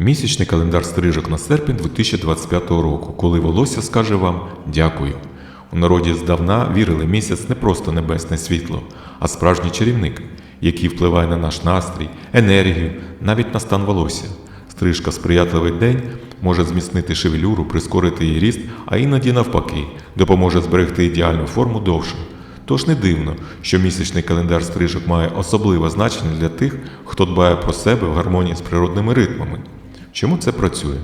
Місячний календар стрижок на серпень 2025 року, коли волосся скаже вам дякую. У народі здавна вірили місяць не просто небесне світло, а справжній чарівник, який впливає на наш настрій, енергію, навіть на стан волосся. Стрижка сприятливий день може зміцнити шевелюру, прискорити її ріст, а іноді навпаки, допоможе зберегти ідеальну форму довше. Тож не дивно, що місячний календар стрижок має особливе значення для тих, хто дбає про себе в гармонії з природними ритмами. Чому це працює?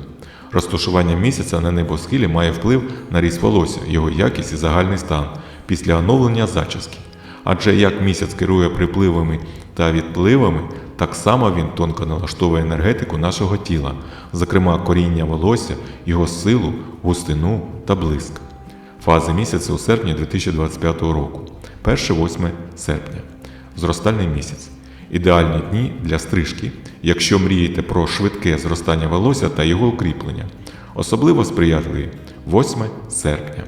Розташування місяця на небосхилі має вплив на ріст волосся, його якість і загальний стан після оновлення зачіски. Адже як місяць керує припливами та відпливами, так само він тонко налаштовує енергетику нашого тіла, зокрема коріння волосся, його силу, густину та блиск. Фази місяця у серпні 2025 року. 1-8 серпня. Зростальний місяць. Ідеальні дні для стрижки, якщо мрієте про швидке зростання волосся та його укріплення. Особливо сприятливі 8 серпня.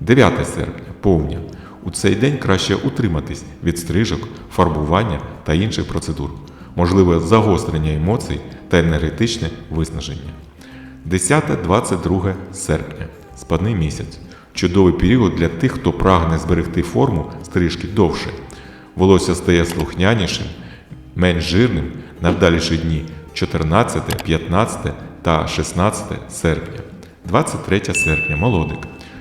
9 серпня повня. У цей день краще утриматись від стрижок, фарбування та інших процедур. Можливе загострення емоцій та енергетичне виснаження. 10-22 серпня. Спадний місяць. Чудовий період для тих, хто прагне зберегти форму стрижки довше. Волосся стає слухнянішим, менш жирним на вдаліші дні 14, 15 та 16 серпня. 23 серпня молодик.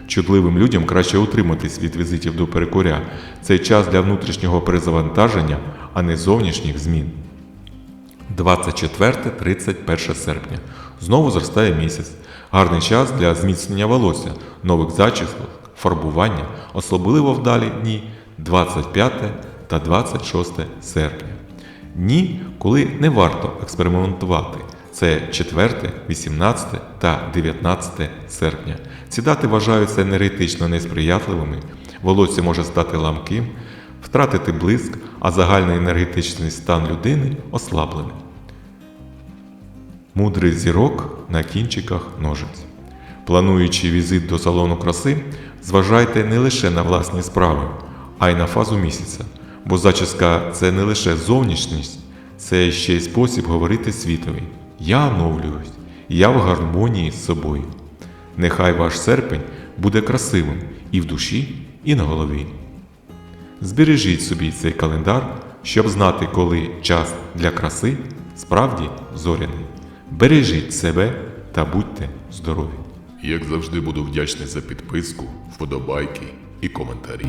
Чутливим людям краще утриматись від візитів до перекуря. Це час для внутрішнього перезавантаження, а не зовнішніх змін. 24-31 серпня. Знову зростає місяць. Гарний час для зміцнення волосся, нових зачісок, фарбування, особливо вдалі дні 25 та 26 серпня. Дні, коли не варто експериментувати. Це 4, 18 та 19 серпня. Ці дати вважаються енергетично несприятливими, волосся може стати ламким, втратити блиск, а загальний енергетичний стан людини ослаблений. Мудрий зірок на кінчиках ножиць. Плануючи візит до салону краси, зважайте не лише на власні справи, а й на фазу місяця, бо зачіска це не лише зовнішність, це ще й спосіб говорити світові. Я оновлююсь, я в гармонії з собою. Нехай ваш серпень буде красивим і в душі, і на голові. Збережіть собі цей календар, щоб знати, коли час для краси справді зоряний. Бережіть себе та будьте здорові! Як завжди буду вдячний за підписку, вподобайки і коментарі.